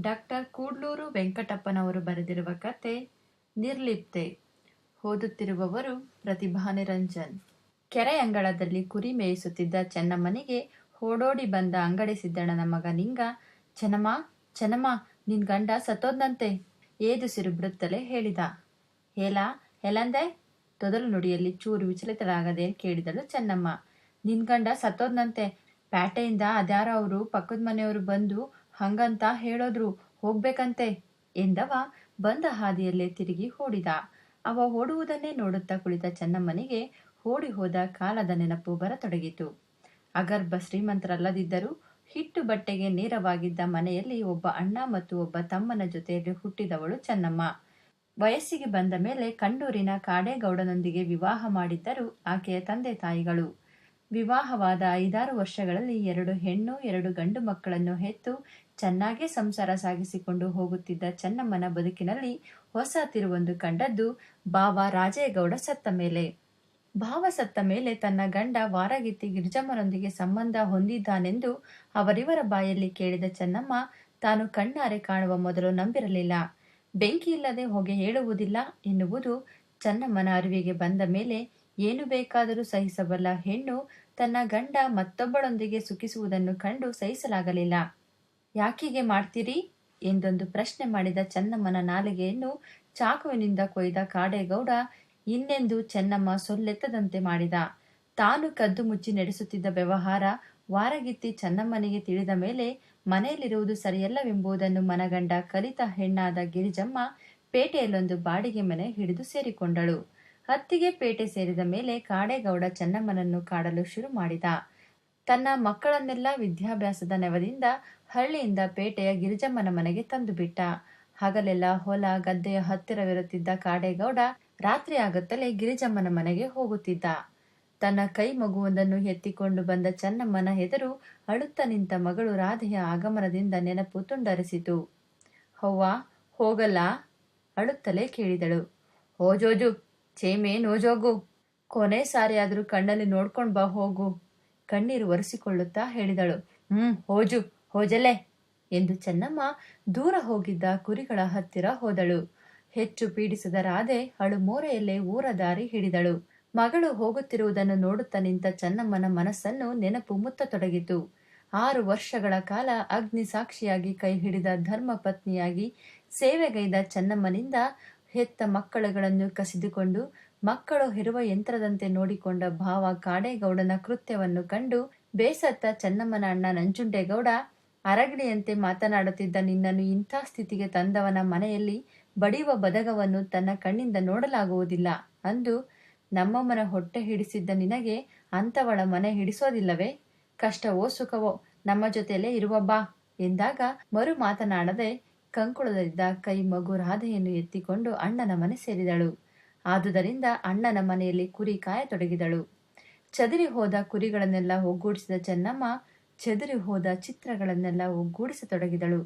Doctor Kudlur ವೆಂಕಟಪ್ಪನವರು ಬರೆದಿರುವ ಕತೆ ನಿರ್ಲಿಪ್ತೆ. ಓದುತ್ತಿರುವವರು ಪ್ರತಿಭಾ ನಿರಂಜನ್ ಕೆರೆ ಅಂಗಳದಲ್ಲಿ ಕುರಿ ಮೇಯಿಸುತ್ತಿದ್ದ ಚೆನ್ನಮ್ಮನಿಗೆ ಓಡೋಡಿ ಬಂದ ಅಂಗಡಿ ಸಿದ್ದಣ್ಣನ ಮಗ ನಿಂಗ, ಚೆನ್ನಮ್ಮ ಚೆನ್ನಮ್ಮ, ನಿನ್ ಗಂಡ ಸತ್ತೋದ್ನಂತೆ, ಏದು ಸಿರುಬಿಡುತ್ತಲೇ ಹೇಳಿದ. ಹೇಲ ಎಲ್ಲಂದೆ ತೊದಲು ನುಡಿಯಲ್ಲಿ ಚೂರು ವಿಚಲಿತರಾಗದೆ ಕೇಳಿದಳು ಚೆನ್ನಮ್ಮ. ನಿನ್ ಗಂಡ ಸತ್ತೋದ್ನಂತೆ, ಪ್ಯಾಟೆಯಿಂದ ಅದ್ಯಾರೋ ಅವರು ಪಕ್ಕದ ಮನೆಯವರು ಬಂದು ಹಂಗಂತ ಹೇಳೋದ್ರು ಹೋಗ್ಬೇಕಂತೆ ಎಂದವ ಬಂದ ಹಾದಿಯಲ್ಲೇ ತಿರುಗಿ ಓಡಿದ. ಅವ ಓಡುವುದನ್ನೇ ನೋಡುತ್ತಾ ಕುಳಿತ ಚೆನ್ನಮ್ಮನಿಗೆ ಓಡಿ ಹೋದ ಕಾಲದ ನೆನಪು ಬರತೊಡಗಿತು. ಅಗರ್ಭ ಶ್ರೀಮಂತರಲ್ಲದಿದ್ದರೂ ಹಿಟ್ಟು ಬಟ್ಟೆಗೆ ನೇರವಾಗಿದ್ದ ಮನೆಯಲ್ಲಿ ಒಬ್ಬ ಅಣ್ಣ ಮತ್ತು ಒಬ್ಬ ತಮ್ಮನ ಜೊತೆಯಲ್ಲಿ ಹುಟ್ಟಿದವಳು ಚೆನ್ನಮ್ಮ. ವಯಸ್ಸಿಗೆ ಬಂದ ಮೇಲೆ ಕಂಡೂರಿನ ಕಾಡೇಗೌಡನೊಂದಿಗೆ ವಿವಾಹ ಮಾಡಿದ್ದರು ಆಕೆಯ ತಂದೆ ತಾಯಿಗಳು. ವಿವಾಹವಾದ ಐದಾರು ವರ್ಷಗಳಲ್ಲಿ ಎರಡು ಹೆಣ್ಣು, ಎರಡು ಗಂಡು ಮಕ್ಕಳನ್ನು ಹೆತ್ತು ಚೆನ್ನಾಗೇ ಸಂಸಾರ ಸಾಗಿಸಿಕೊಂಡು ಹೋಗುತ್ತಿದ್ದ ಚೆನ್ನಮ್ಮನ ಬದುಕಿನಲ್ಲಿ ಹೊಸ ತಿರುವೊಂದು ಕಂಡದ್ದು ಬಾವ ರಾಜೇಗೌಡ ಸತ್ತ ಮೇಲೆ. ಭಾವ ಸತ್ತ ಮೇಲೆ ತನ್ನ ಗಂಡ ವಾರಗಿತ್ತಿ ಗಿರಿಜಮ್ಮನೊಂದಿಗೆ ಸಂಬಂಧ ಹೊಂದಿದ್ದಾನೆಂದು ಅವರಿವರ ಬಾಯಲ್ಲಿ ಕೇಳಿದ ಚೆನ್ನಮ್ಮ, ತಾನು ಕಣ್ಣಾರೆ ಕಾಣುವ ಮೊದಲು ನಂಬಿರಲಿಲ್ಲ. ಬೆಂಕಿ ಇಲ್ಲದೆ ಹೊಗೆ ಹೇಳುವುದಿಲ್ಲ ಎನ್ನುವುದು ಚೆನ್ನಮ್ಮನ ಅರಿವಿಗೆ ಬಂದ ಮೇಲೆ ಏನು ಬೇಕಾದರೂ ಸಹಿಸಬಲ್ಲ ಹೆಣ್ಣು ತನ್ನ ಗಂಡ ಮತ್ತೊಬ್ಬಳೊಂದಿಗೆ ಸುಖಿಸುವುದನ್ನು ಕಂಡು ಸಹಿಸಲಾಗಲಿಲ್ಲ. ಯಾಕಿಗೆ ಮಾಡ್ತೀರಿ? ಎಂದೊಂದು ಪ್ರಶ್ನೆ ಮಾಡಿದ ಚೆನ್ನಮ್ಮನ ನಾಲಿಗೆಯನ್ನು ಚಾಕುವಿನಿಂದ ಕೊಯ್ದ ಕಾಡೇಗೌಡ ಇನ್ನೆಂದು ಚೆನ್ನಮ್ಮ ಸೊಲ್ಲೆತ್ತದಂತೆ ಮಾಡಿದ. ತಾನು ಕದ್ದು ಮುಚ್ಚಿ ನಡೆಸುತ್ತಿದ್ದ ವ್ಯವಹಾರ ವಾರಗಿತ್ತಿ ಚೆನ್ನಮ್ಮನಿಗೆ ತಿಳಿದ ಮೇಲೆ ಮನೆಯಲ್ಲಿರುವುದು ಸರಿಯಲ್ಲವೆಂಬುದನ್ನು ಮನಗಂಡ ಕಲಿತ ಹೆಣ್ಣಾದ ಗಿರಿಜಮ್ಮ ಪೇಟೆಯಲ್ಲೊಂದು ಬಾಡಿಗೆ ಮನೆ ಹಿಡಿದು ಸೇರಿಕೊಂಡಳು. ಹತ್ತಿಗೆ ಪೇಟೆ ಸೇರಿದ ಮೇಲೆ ಕಾಡೇಗೌಡ ಚೆನ್ನಮ್ಮನನ್ನು ಕಾಡಲು ಶುರು ಮಾಡಿದ. ತನ್ನ ಮಕ್ಕಳನ್ನೆಲ್ಲ ವಿದ್ಯಾಭ್ಯಾಸದ ನೆವದಿಂದ ಹಳ್ಳಿಯಿಂದ ಪೇಟೆಯ ಗಿರಿಜಮ್ಮನ ಮನೆಗೆ ತಂದು ಬಿಟ್ಟ. ಹಗಲೆಲ್ಲ ಹೊಲ ಗದ್ದೆಯ ಹತ್ತಿರವಿರುತ್ತಿದ್ದ ಕಾಡೇಗೌಡ ರಾತ್ರಿ ಆಗುತ್ತಲೇ ಗಿರಿಜಮ್ಮನ ಮನೆಗೆ ಹೋಗುತ್ತಿದ್ದ. ತನ್ನ ಕೈ ಮಗುವೊಂದನ್ನು ಎತ್ತಿಕೊಂಡು ಬಂದ ಚೆನ್ನಮ್ಮನ ಹೆದರು ಅಳುತ್ತ ನಿಂತ ಮಗಳು ರಾಧೆಯ ಆಗಮನದಿಂದ ನೆನಪು ತುಂಡರಿಸಿತು. ಹವ್ವ, ಹೋಗಲ್ಲ? ಅಳುತ್ತಲೇ ಕೇಳಿದಳು. ಹೋಜೋಜು ಚೇಮೆ ನೋಜೋಗು ಕೊನೆ ಸಾರಿಯಾದರೂ ಕಣ್ಣಲ್ಲಿ ನೋಡ್ಕೊಂಡ್ ಬಾ, ಹೋಗು. ಕಣ್ಣೀರು ಒರೆಸಿಕೊಳ್ಳುತ್ತಾ ಹೇಳಿದಳು. ಹ್ಮ್, ಹೋಜು ಹೋಜಲೆ ಎಂದು ಚೆನ್ನಮ್ಮ ದೂರ ಹೋಗಿದ್ದ ಕುರಿಗಳ ಹತ್ತಿರ ಹೋದಳು. ಹೆಚ್ಚು ಪೀಡಿಸದ ರಾಧೆ ಅಳು ಮೋರೆಯಲ್ಲೇ ಊರ ದಾರಿ ಹಿಡಿದಳು. ಮಗಳು ಹೋಗುತ್ತಿರುವುದನ್ನು ನೋಡುತ್ತಾ ನಿಂತ ಚೆನ್ನಮ್ಮನ ಮನಸ್ಸನ್ನು ನೆನಪು ಮುತ್ತತೊಡಗಿತು. ಆರು ವರ್ಷಗಳ ಕಾಲ ಅಗ್ನಿ ಸಾಕ್ಷಿಯಾಗಿ ಕೈ ಹಿಡಿದ ಧರ್ಮ ಪತ್ನಿಯಾಗಿ ಸೇವೆಗೈದ ಚೆನ್ನಮ್ಮನಿಂದ ಹೆತ್ತ ಮಕ್ಕಳುಗಳನ್ನು ಕಸಿದುಕೊಂಡು ಮಕ್ಕಳು ಹೆರುವ ಯಂತ್ರದಂತೆ ನೋಡಿಕೊಂಡ ಭಾವ ಕಾಡೇಗೌಡನ ಕೃತ್ಯವನ್ನು ಕಂಡು ಬೇಸತ್ತ ಚನ್ನಮ್ಮನ ಅಣ್ಣ ನಂಜುಂಡೇಗೌಡ ಅರಗಿಣಿಯಂತೆ ಮಾತನಾಡುತ್ತಿದ್ದ ನಿನ್ನನ್ನು ಇಂಥ ಸ್ಥಿತಿಗೆ ತಂದವನ ಮನೆಯಲ್ಲಿ ಬಡಿಯುವ ಬದಗವನ್ನು ತನ್ನ ಕಣ್ಣಿಂದ ನೋಡಲಾಗುವುದಿಲ್ಲ ಅಂದು ನಮ್ಮಮ್ಮನ ಹೊಟ್ಟೆ ಹಿಡಿಸಿದ್ದ ನಿನಗೆ ಅಂಥವಳ ಮನೆ ಹಿಡಿಸೋದಿಲ್ಲವೇ? ಕಷ್ಟವೋ ಸುಖವೋ ನಮ್ಮ ಜೊತೆಯಲ್ಲೇ ಇರುವ ಬಾ ಎಂದಾಗ ಮರು ಮಾತನಾಡದೆ ಕಂಕುಳದಲ್ಲಿದ್ದ ಕೈ ಮಗು ರಾಧೆಯನ್ನು ಎತ್ತಿಕೊಂಡು ಅಣ್ಣನ ಮನೆ ಸೇರಿದಳು. ಆದುದರಿಂದ ಅಣ್ಣನ ಮನೆಯಲ್ಲಿ ಕುರಿ ಕಾಯತೊಡಗಿದಳು. ಚದುರಿ ಹೋದ ಕುರಿಗಳನ್ನೆಲ್ಲ ಒಗ್ಗೂಡಿಸಿದ ಚೆನ್ನಮ್ಮ ಚದುರಿ ಹೋದ ಚಿತ್ರಗಳನ್ನೆಲ್ಲ ಒಗ್ಗೂಡಿಸತೊಡಗಿದಳು.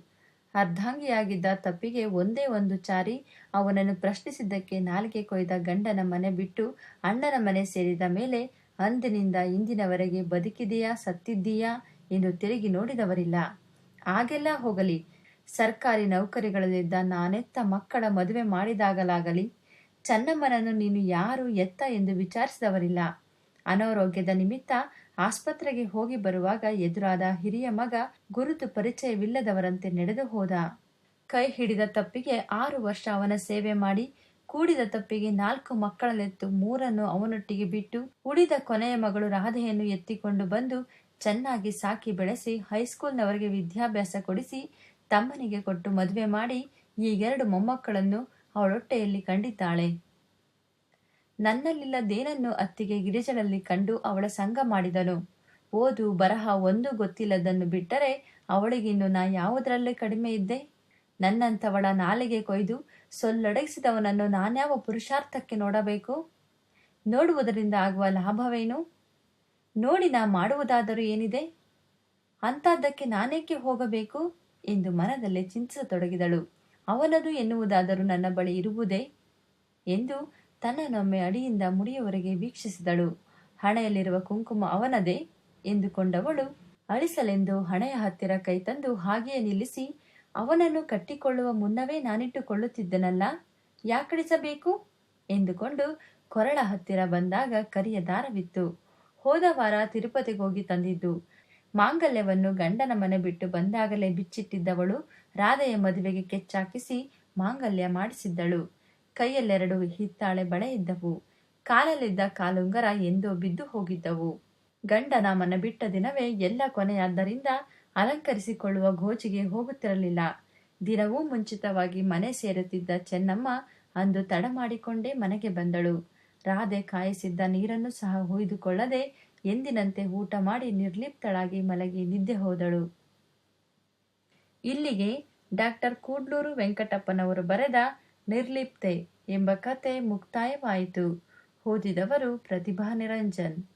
ಅರ್ಧಾಂಗಿಯಾಗಿದ್ದ ತಪ್ಪಿಗೆ ಒಂದೇ ಒಂದು ಚಾರಿ ಅವನನ್ನು ಪ್ರಶ್ನಿಸಿದ್ದಕ್ಕೆ ನಾಲ್ಕೆ ಕೊಯ್ದ ಗಂಡನ ಮನೆ ಬಿಟ್ಟು ಅಣ್ಣನ ಮನೆ ಸೇರಿದ ಮೇಲೆ, ಅಂದಿನಿಂದ ಇಂದಿನವರೆಗೆ ಬದುಕಿದೆಯಾ ಸತ್ತಿದ್ದೀಯಾ ಎಂದು ತಿರುಗಿ ನೋಡಿದವರಿಲ್ಲ. ಆಗೆಲ್ಲ ಹೋಗಲಿ ಸರ್ಕಾರಿ ನೌಕರಿಗಳಲ್ಲಿದ್ದ ನಾನೆತ್ತ ಮಕ್ಕಳ ಮದುವೆ ಮಾಡಿದಾಗಲಾಗಲಿ, ಚನ್ನಮ್ಮನನ್ನು ನೀನು ಯಾರು ಎತ್ತ ಎಂದು ವಿಚಾರಿಸಿದವರಿಲ್ಲ. ಅನಾರೋಗ್ಯದ ನಿಮಿತ್ತ ಆಸ್ಪತ್ರೆಗೆ ಹೋಗಿ ಬರುವಾಗ ಎದುರಾದ ಹಿರಿಯ ಮಗ ಗುರುತು ಪರಿಚಯವಿಲ್ಲದವರಂತೆ ನಡೆದು ಹೋದ. ಕೈ ಹಿಡಿದ ತಪ್ಪಿಗೆ ಆರು ವರ್ಷ ಅವನ ಸೇವೆ ಮಾಡಿ, ಕೂಡಿದ ತಪ್ಪಿಗೆ ನಾಲ್ಕು ಮಕ್ಕಳನ್ನೆತ್ತು ಮೂರನ್ನು ಅವನೊಟ್ಟಿಗೆ ಬಿಟ್ಟು, ಉಳಿದ ಕೊನೆಯ ಮಗಳು ರಾಧೆಯನ್ನು ಎತ್ತಿಕೊಂಡು ಬಂದು ಚೆನ್ನಾಗಿ ಸಾಕಿ ಬೆಳೆಸಿ ಹೈಸ್ಕೂಲ್ನವರಿಗೆ ವಿದ್ಯಾಭ್ಯಾಸ ಕೊಡಿಸಿ ತಮ್ಮನಿಗೆ ಕೊಟ್ಟು ಮದುವೆ ಮಾಡಿ ಈಗೆರಡು ಮೊಮ್ಮಕ್ಕಳನ್ನು ಅವಳೊಟ್ಟೆಯಲ್ಲಿ ಕಂಡಿದ್ದಾಳೆ. ನನ್ನಲ್ಲಿಲ್ಲದೇನನ್ನು ಅತ್ತಿಗೆ ಗಿರಿಜನಲ್ಲಿ ಕಂಡು ಅವಳ ಸಂಗ ಮಾಡಿದನು. ಓದು, ಬರಹ ಒಂದು ಗೊತ್ತಿಲ್ಲದನ್ನು ಬಿಟ್ಟರೆ ಅವಳಿಗಿನ್ನು ನಾ ಯಾವುದರಲ್ಲೇ ಕಡಿಮೆ ಇದ್ದೆ? ನನ್ನಂಥವಳ ನಾಲಿಗೆ ಕೊಯ್ದು ಸೊಲ್ಲಡಗಿಸಿದವನನ್ನು ನಾನ್ಯಾವ ಪುರುಷಾರ್ಥಕ್ಕೆ ನೋಡಬೇಕು? ನೋಡುವುದರಿಂದ ಆಗುವ ಲಾಭವೇನು? ನೋಡಿ ನಾ ಮಾಡುವುದಾದರೂ ಏನಿದೆ? ಅಂಥದ್ದಕ್ಕೆ ನಾನೇಕೆ ಹೋಗಬೇಕು? ಎಂದು ಮನದಲ್ಲೇ ಚಿಂತಿಸತೊಡಗಿದಳು. ಅವನದು ಎನ್ನುವುದಾದರೂ ನನ್ನ ಬಳಿ ಇರುವುದೇ? ಎಂದು ತನ್ನನೊಮ್ಮೆ ಅಡಿಯಿಂದ ಮುಡಿಯವರೆಗೆ ವೀಕ್ಷಿಸಿದಳು. ಹಣೆಯಲ್ಲಿರುವ ಕುಂಕುಮ ಅವನದೇ? ಎಂದುಕೊಂಡವಳು ಅಳಿಸಲೆಂದು ಹಣೆಯ ಹತ್ತಿರ ಕೈ ತಂದು ಹಾಗೆಯೇ ನಿಲ್ಲಿಸಿ, ಅವನನ್ನು ಕಟ್ಟಿಕೊಳ್ಳುವ ಮುನ್ನವೇ ನಾನಿಟ್ಟುಕೊಳ್ಳುತ್ತಿದ್ದನಲ್ಲ? ಯಾಕಡಿಸಬೇಕು ಎಂದುಕೊಂಡು ಕೊರಳ ಹತ್ತಿರ ಬಂದಾಗ ಕರಿಯ ದಾರವಿತ್ತು. ಹೋದ ವಾರ ತಿರುಪತಿಗೋಗಿ ತಂದಿದ್ದು. ಮಾಂಗಲ್ಯವನ್ನು ಗಂಡನ ಮನೆ ಬಿಟ್ಟು ಬಂದಾಗಲೇ ಬಿಚ್ಚಿಟ್ಟಿದ್ದವಳು ರಾಧೆಯ ಮದುವೆಗೆ ಕೆಚ್ಚಾಕಿಸಿ ಮಾಂಗಲ್ಯ ಮಾಡಿಸಿದ್ದಳು. ಕೈಯಲ್ಲೆರಡು ಹಿತ್ತಾಳೆ ಬಳೆ ಇದ್ದವು ಕಾಲಲ್ಲಿದ್ದ ಕಾಲುಂಗರ ಎಂದೋ ಬಿದ್ದು ಹೋಗಿದ್ದವು. ಗಂಡನ ಮನ ಬಿಟ್ಟ ದಿನವೇ ಎಲ್ಲ ಕೊನೆಯಾದ್ದರಿಂದ ಅಲಂಕರಿಸಿಕೊಳ್ಳುವ ಗೋಜಿಗೆ ಹೋಗುತ್ತಿರಲಿಲ್ಲ. ದಿನವೂ ಮುಂಚಿತವಾಗಿ ಮನೆ ಸೇರುತ್ತಿದ್ದ ಚೆನ್ನಮ್ಮ ಅಂದು ತಡ ಮಾಡಿಕೊಂಡೇ ಮನೆಗೆ ಬಂದಳು. ರಾಧೆ ಕಾಯಿಸಿದ್ದ ನೀರನ್ನು ಸಹ ಹೊಯ್ದುಕೊಳ್ಳದೆ ಎಂದಿನಂತೆ ಊಟ ಮಾಡಿ ನಿರ್ಲಿಪ್ತಳಾಗಿ ಮಲಗಿ ನಿದ್ದೆ ಹೋದಳು. ಇಲ್ಲಿಗೆ ಡಾಕ್ಟರ್ ಕೂಡ್ಲೂರು ವೆಂಕಟಪ್ಪನವರು ಬರೆದ ನಿರ್ಲಿಪ್ತೆ ಎಂಬ ಕತೆ ಮುಕ್ತಾಯವಾಯಿತು. ಓದಿದವರು ಪ್ರತಿಭಾ ನಿರಂಜನ್.